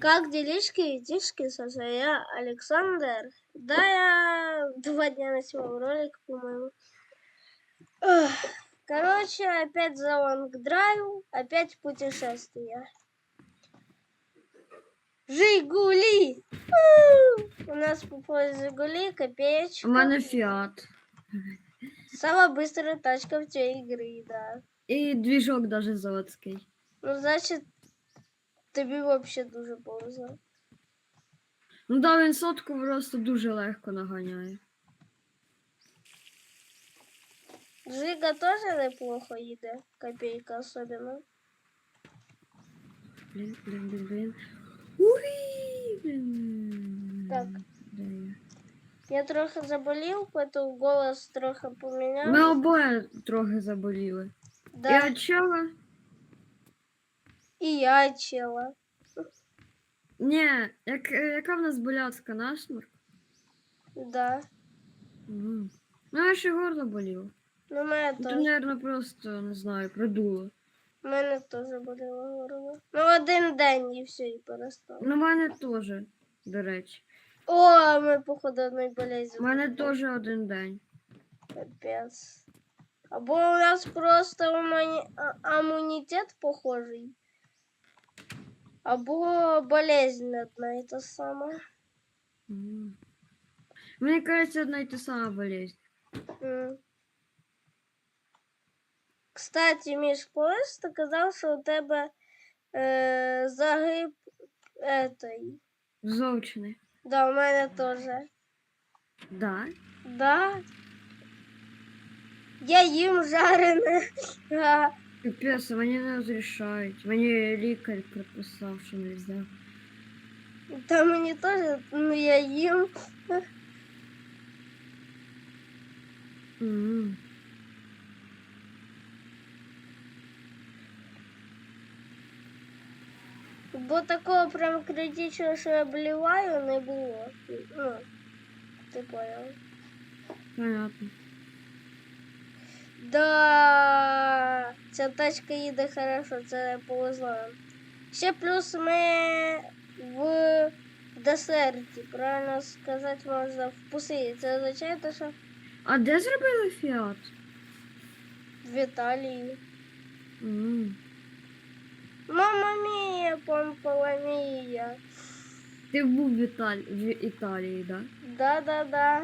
Как делишки, детишки, Саша? Я Александр. Да, я два дня на снимал ролик, по-моему. Эх, Короче, опять за лонгдрайв, опять путешествие. Жигули! У! У нас попалась Жигули, У копеечка. мене фіат. Самая быстрая тачка в цій игры, да. І двіжок даже заводський. Ну, значить, тобі вообще дуже повезло. Ну да, він сотку просто дуже легко наганяє. Жига теж неплохо їде, копейка особливо. Блін, блін, блін, блін. Уй, блін. Так. Де я? Я трохи заболів, поэтому голос трохи поміняв. Ми обоє трохи заболіли. да. Я чела? І Я чела. Ні, як, яка в нас болячка насморк? Да. Ну, я ще горло боліло. Ну, мене Ну, То, теж. мабуть, просто, не знаю, продуло. Мене теж боліло горло. Ну, один день і все, і перестало. Ну, в мене теж, до речі. О, ми, походу, одної болезні. У мене теж один день. Капець. Або у нас просто амуні... а- імунітет похожий. Або болезнь одна і та сама. М. Мені кажеться, одна й та сама болезнь. М. Кстати, Міш, колись ти казав, що у тебе е, загиб этой. Зовчений. Да, у мене теж. Да? Да. Я їм жарене. Капець, мені не розрішають. Мені лікар приписав, що не можна. Та мені теж, ну я їм. М. Бо такого прям критичного, що я бліваю, не було. Ну, ти понял. Понятно. Да, Ця тачка їде хорошо, це повезло. Ще плюс ми в десерті, правильно сказати можна, в пустині. Це означає, те, що А де зробили фіат? в Італії. Мама мія, помпала мія. Ти був в, Італії, в Італії, да? Да-да-да.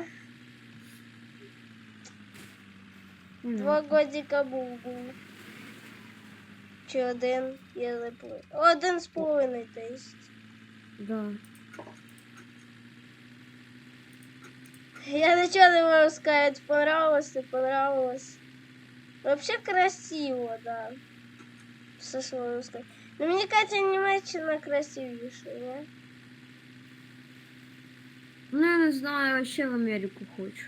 Два годика був був. Чи один, я забув. Один з половиною, то есть. Да. Я ничего не могу сказать, понравилось, не понравилось. Вообще красиво, да. Все, могу сказать. Но мне кажется, Німеччина красивіше, не? Ну, я не знаю, я ще в Америку хочу.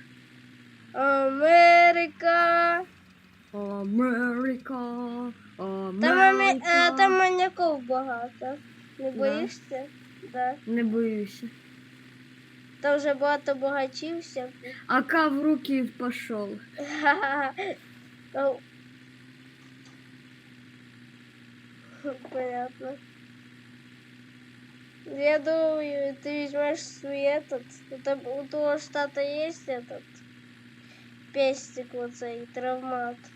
Америка. Америка, Там, аме- Америка. е, там маньяков багато. Не Да. боїшся? Да. Не боюся. Там вже багато багачів всяких. Ака в руки пошел. Ну, Понятно. Я думаю, ты возьмешь свой этот. У, теб- у того штата есть этот пестик вот цей травмат.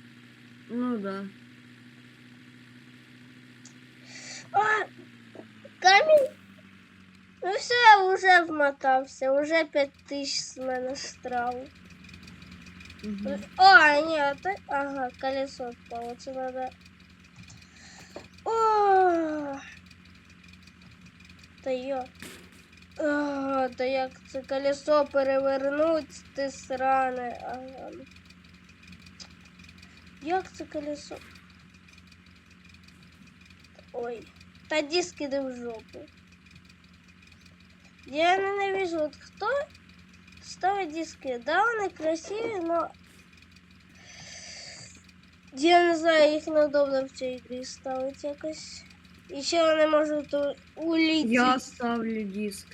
Ну да. А! Камінь? Ну все, я вже вмотався, уже 5 тисяч з мене штраф. Угу. О, ні, це... Ага, колесо впало, це надо... О! Та йо. О, та як це колесо перевернуть, ти сране. Ага. Як це колесо? Ой. Та диск іде в жопу. Я ненавижу, от хто ставить диски? Да, вони красиві, но я не знаю, їх неудобно в цій грі ставити якось. І ще вони можуть у- улетіти. Я ставлю диск.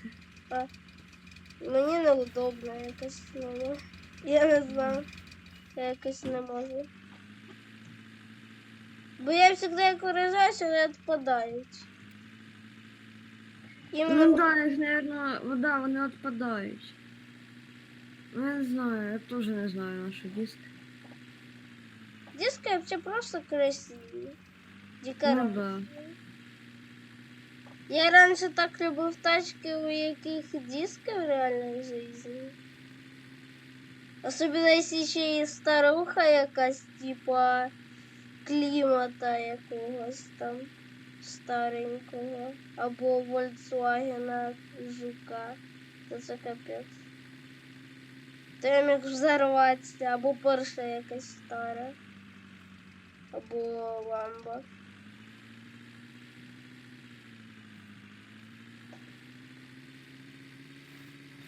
Мені неудобно якось. Ну, я не знаю. Я якось не можу. Бо я завжди як виражаюся, вони відпадають. Іменно Ну да, їх, наверное, вода, вони відпадають. Ну, я не знаю, я теж не знаю наші диски. диски вообще просто красиві. Ну Декорації. да. Я раніше так любив тачки, у яких диски в реальній житті. Особливо, якщо ще і старуха якась, типа Клімата якогось там старенького. Або Volkswagen Жука. То це капець. Я міг взорватися, або Porsche якась стара. Або Ламба.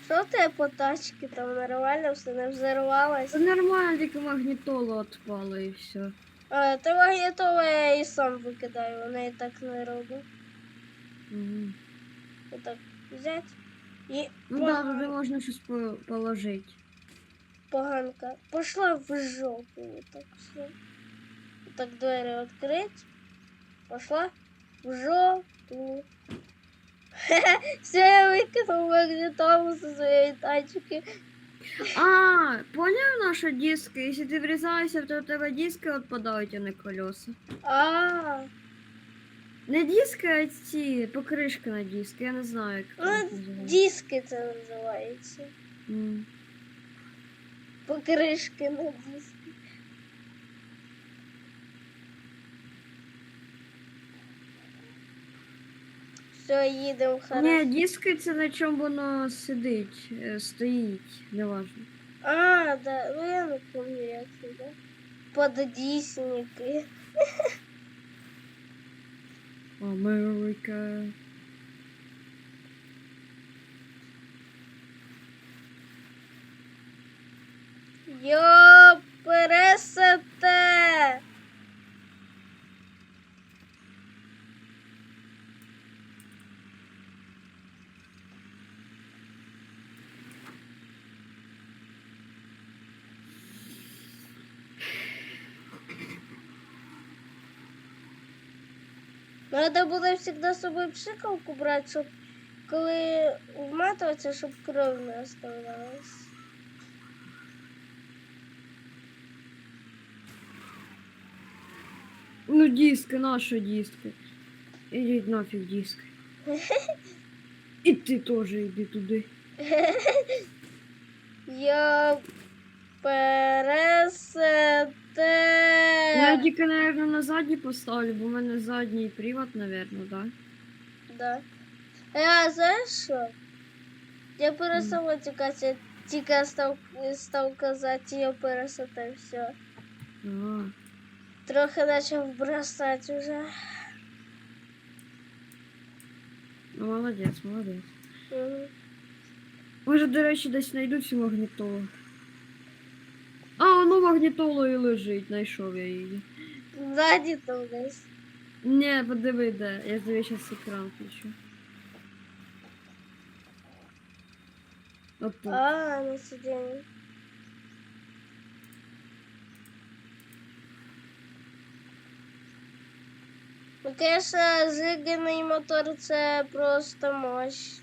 Що тебе по тачці там нормально все не взорвалось? Це нормально, тільки магнітола відпала і все. А, то магнітола я і сам викидаю, вона і так не робить. Угу. Отак взять і Ну да, туди можна щось по- положити. поганка. Пошла в жопу. Так все. Так двері відкрити. Пошла в жопу. Все, я викинув магнітолу зі своєї тачки. А, поняв наші диски? Якщо ти врізаєшся, то у тебе диски відпадають, а не колеса. А, Не диски, а ці покришки на диски, я не знаю, як ну, диски це називається. Покришки на диски. Все, їдемо хорошо. Ні, диски це на чому воно сидить, е, стоїть, неважно. А, да, ну я не помню, як це, да? Поддісники. Америка. Йо, пересете! Надо буде завжди з собою пшикалку брати, щоб коли вматуватися, щоб кров не оставлялась. Ну, диски, наші диски. Ідіть нафіг диски. І ти теж йди туди. Я пересете. Я наверное, на задній поставлю, бо в мене задній привод, наверное, да? Да. А знаєш що? Я перестала тікати, тільки став, став казати, я пересете все. А, Трохи почав бросати вже. ну, молодець, молодець. Мгм. Може, до речі, десь знайду цю магнітолу. А, воно магнітолою і лежить, знайшов я її. Ззаді там десь. Не, подиви, де. Я тобі зараз екран включу. От тут. А, на сидінні. Ну, конечно, зиганий мотор це просто мощь.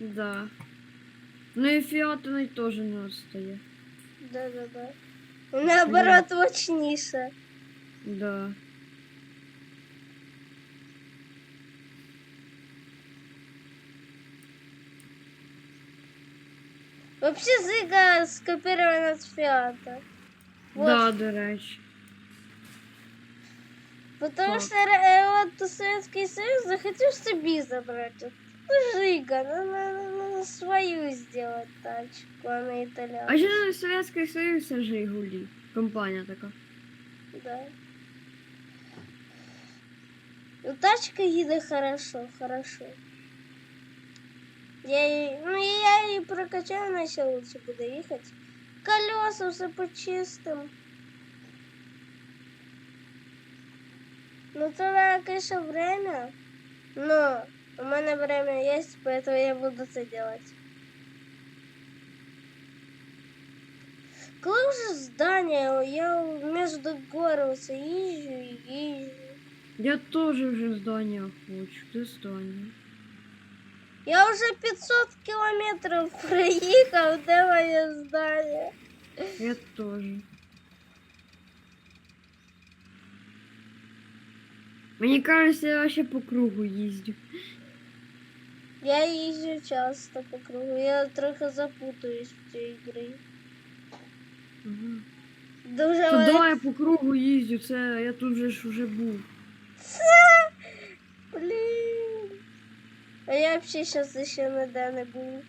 Да. Ну і фіатиний теж не відстає. Да-да-да. Наоборот, мощніше. Да. Вообще зига скопирована з Фіата. Вот. Да, до речі. Потому Так. что э, вот Советский Союз захотел собі забрати. Ну, Жига, ну, на, на, на свою сделать тачку, а не А итальянскую. ще на Совєтський Союз це Жигулі. Компанія така. Да. Ну, тачка їде хорошо, хорошо. Я її, ну, я її прокачаю, вона ще лучше буде їхати. Колеса все почистим. Ну, це конечно, время. Но у мене время есть, поэтому я буду це делать. Коли вже здання, я между горами все їжджу і їжджу. Я теж вже здання хочу. Де здання? Я вже 500 кілометрів проїхав, де моє здання? Я тоже. Мені кажется, я вообще по кругу їздю. Я їжджу часто по кругу, я трохи запутаюсь в цій грі. Ага. Дуже велик- я по кругу їздю, це я тут же ж уже був. Блін. А я взагалі зараз ще ніде не був.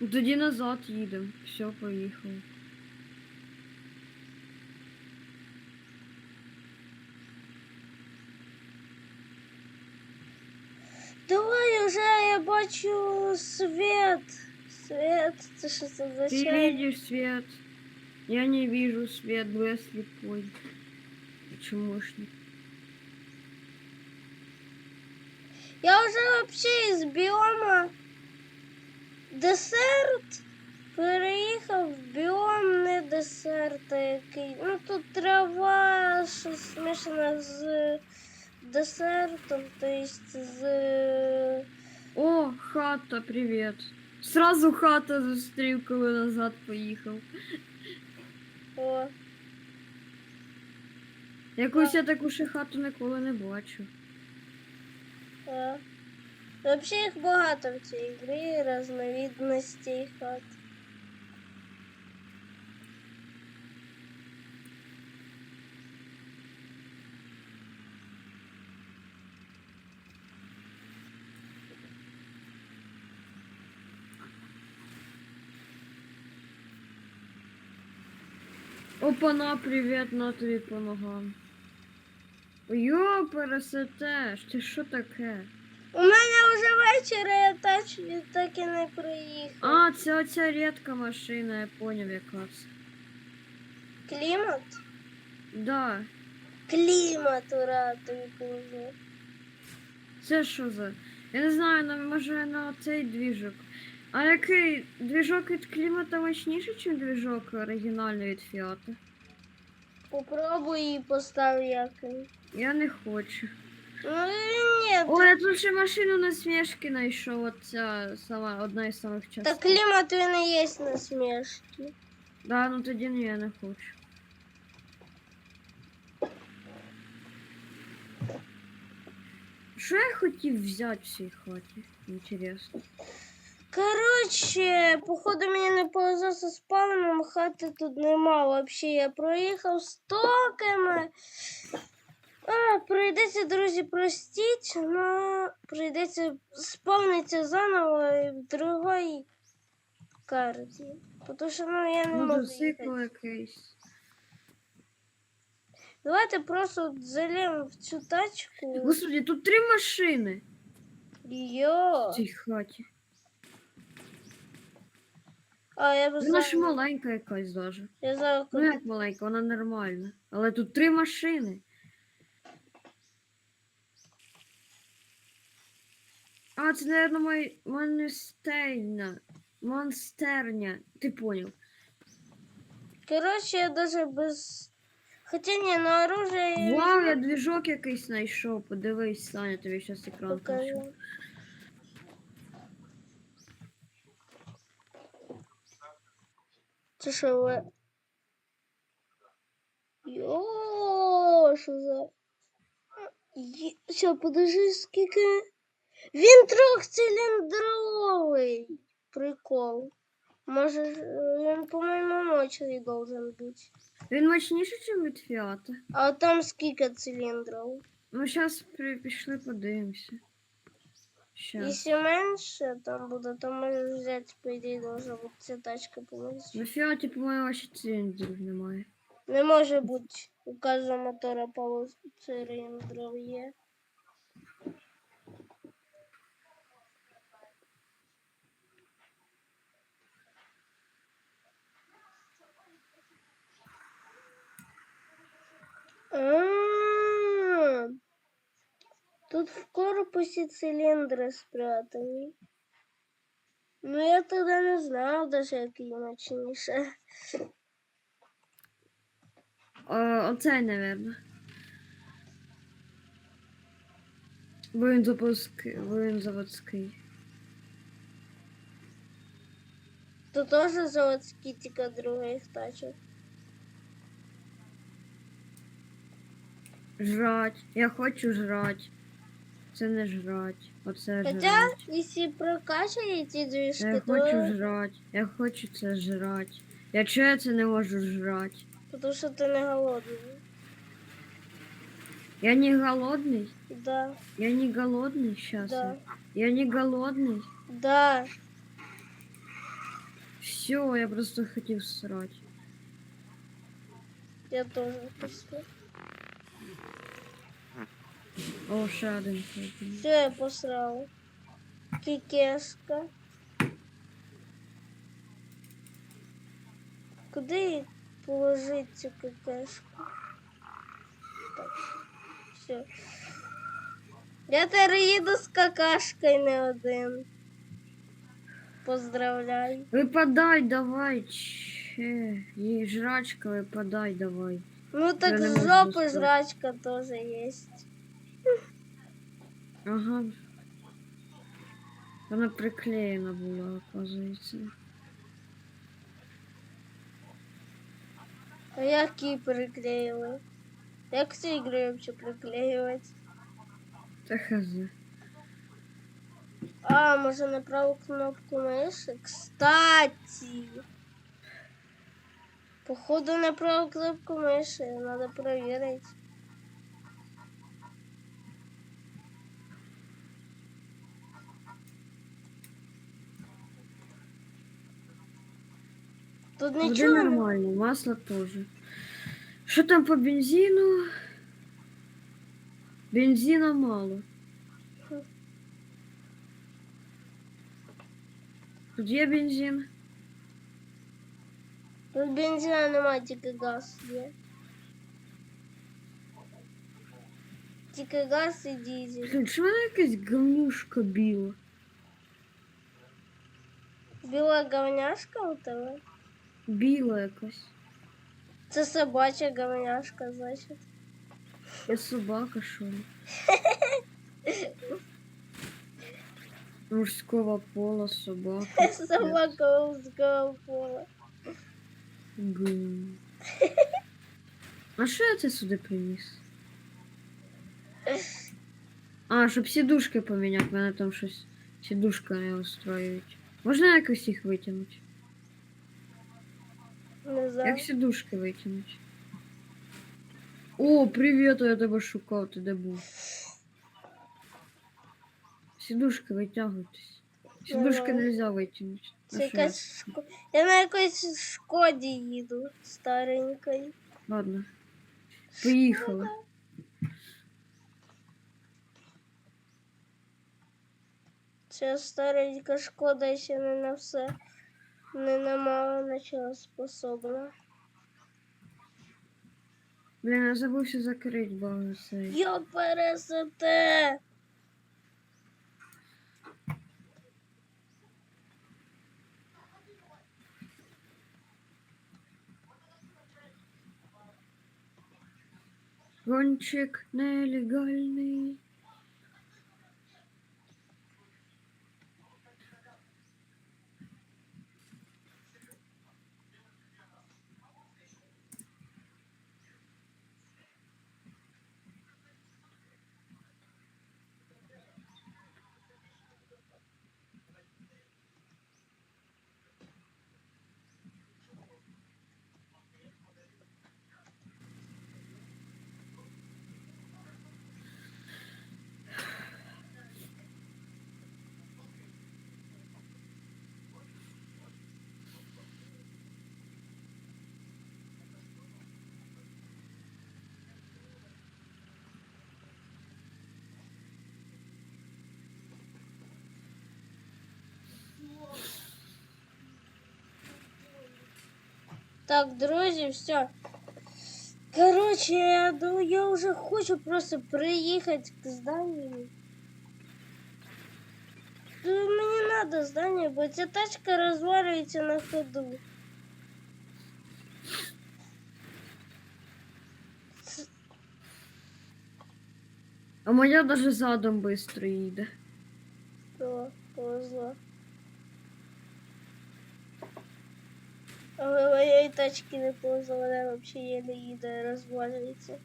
Ну, Тоді назад їдемо. Все, поїхали. Давай уже я бачу світ. Світ, це що це за Ты чай? видишь свет. Я не вижу свет, бо я слепой. Чмошник. Я вже вообще із біома десерт переїхав в біом не десерт, а який. Ну тут трава, щось смішане з Десертом, то есть з. О, хата, привет. Сразу хата зустрів, коли назад поїхав. О, Якусь я таку ще хату ніколи не бачу. Вообще їх багато в цій грі, різновидностей хат. Опана, привіт, на тобі по ногам. Йо, пересетеш, ти що таке? У мене вже вечір, я тач, так і не приїхав. А, це оця рідка машина, я поняв яка це. Клімат? Да. Клімат, ура, тобі. Це що за? Я не знаю, на- може на цей двіжок. А який двіжок від клімата мощніший, ніж двіжок оригінальний від Фіата? Попробуй і постав який. Я не хочу. Ну ні, О, я тут ще машину на смішки знайшов, оця сама одна із самих та частин. клімат він і є насмішки. Да, ну тоді ні, я не хочу. Що я хотів взяти в цій хаті? Інтересно. Коротше, походу мені не повезло зі спавном, хати тут нема. Вообще я проїхав стоками. А, прийдеться, друзі, простіть, но прийдеться спавнитися заново і в другій карті. Тому що ну, я не можу якийсь. Давайте просто залємо в цю тачку. Господи, тут три машини Йо. в цій хаті. А, я б Вона ж зараз. маленька якась даже. Я зараз Ну як маленька, вона нормальна. Але тут три машини. А, це, наверное, мой монстерня. Монстерня. Ти понял. Коротше, я даже без. Хоча ні, на оружие Вау, я двіжок якийсь знайшов. Подивись, Саня, тобі зараз екран включу. покажу. Це що ви? Йо, що за... Є... Все, подожди, скільки... Він трьохциліндровий. Прикол. Може, е, він, по-моєму, мочовий должен бути. Він мощніший, ніж від Фіата. А там скільки циліндрів? Ну, зараз пішли подивимося. Щас. Якщо менше там буде, то можеш взяти, по ідеї, должна ця тачка повністю. На Фіаті, по-моєму, ще циліндрів немає. Не може бути у кожного мотора по циліндрів є. А, Тут в корпусі циліндри спрятані. Ну я тоді не знав даже, який мощніше. О, оцей, напевно. Бо він запуски, бо він заводський. То теж заводські, тільки других тачок. Жрать. Я хочу жрать. Це не жрать. Оце Хоча, жрать. якщо прокачає ці движки, Я то хочу жрать. Я хочу це жрать. Я чого я це не можу жрать? тому що ти не голодний. Я не голодний. Да, Я не голодный сейчас. да, Я не голодный. да. Все, я просто хотів срать. Я теж пустив. О, ще один ходить. Все, я посрав. Кікешка. Куди положити цю кікешку? Так. Все. Я тепер їду з какашкою не один. Поздравляю. Випадай, давай. Че. Їй жрачка, випадай, давай. Ну так Я з жопи жрачка теж є. Ага. Вона приклеєна була, оказується. А як її приклеїли? Як ігру взагалі приклеювати? Та хз. А, може на праву кнопку миши? Кстати. Походу на праву кнопку миши. Надо проверить. Тут Води нічого не... нормально, масло тоже. Що там по бензину? Бензина мало. Тут є бензин. Тут бензина немає, тільки газ є. Тільки газ і дизель. Блін, що мене якась говнюшка біла? Біла говняшка у тебе? Біла якась. Це собача говняшка, значить. Я собака, що ли? Мужского пола собака. Собака узкого пола. Гм. А що я це сюди приніс? А, щоб сідушки поміняти, мене там щось сідушка не устроюють. Можна якось їх витягнути? Не знаю. Як сідушки витягнути? О, привіт, я тебе шукав, ти де був? Сідушки витягуйтесь. Сідушки Давай. нельзя витягнути. Це На що? якась шко... Я на якоїсь шкоді їду старенької. Ладно. Поїхали. Ця старенька шкода ще не на все. Не на мало на чого способна. Блін, я забувся закрити багато. Йо пересете! Гонщик нелегальний. Так, друзі, все. Короче, я, ду- я уже хочу просто приехать к зданию. Да Мне надо здание, бо ця тачка розвалюється на ходу. Ц- А моя даже задом швидко їде. То повезло. Але моєї тачки не повезло, вона взагалі еле їде, розвалюється.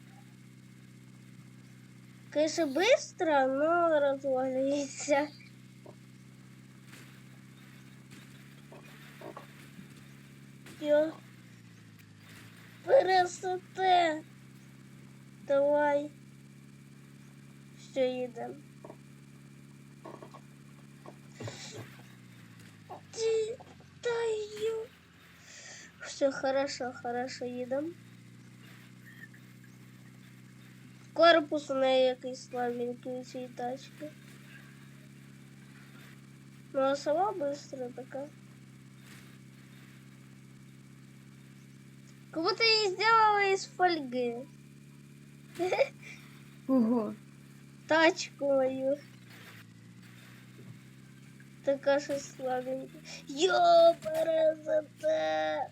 Конечно, быстро, но розвалюється. Йо. Пересоте. Давай. Що їдемо? Ти даю. Все хорошо, хорошо їдем. Корпус у неї якийсь слабенький у цій тачки. Ну а сама быстро така. Как будто її сделала из фольги. Ого. Тачку мою. Така що слабенька. Йо, красота!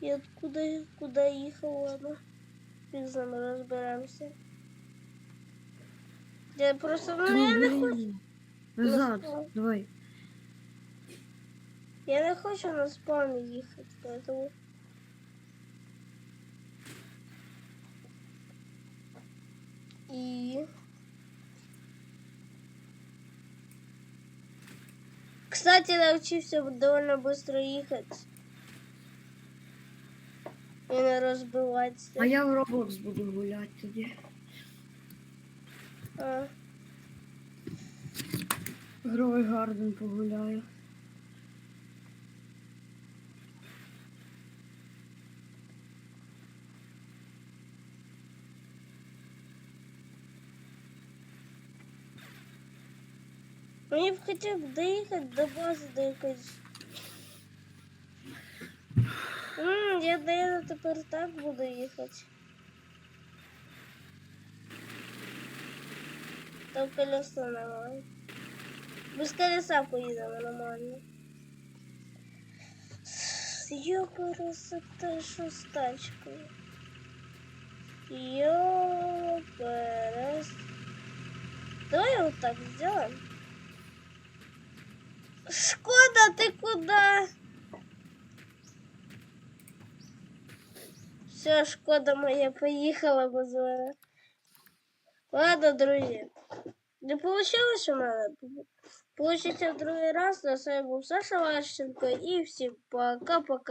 І откуда, куда їхала вона? Фіг з нами розберемося. Я просто, ну я не хочу. Назад, спав. давай. Я не хочу на спавн їхати, поэтому... И... Кстати, научился довольно быстро ехать. И не разбиваться. А я в Roblox буду гуляти тоді. А, Гровий гарден погуляю. Мені б б доїхати до бази до якоїсь. М, я наверное, тепер так буду їхати. Там колесо нормально. Без колеса поїдемо нормально. Ёпарасота, що з тачкою? Ёпарас. Давай вот так сделаем. Шкода, ты куда? Все, шкода моя поїхала без мене. Ладно, друзі. Не получилось у мене. Получиться в другий раз. На с вами був Саша Ващенко і всім пока-пока.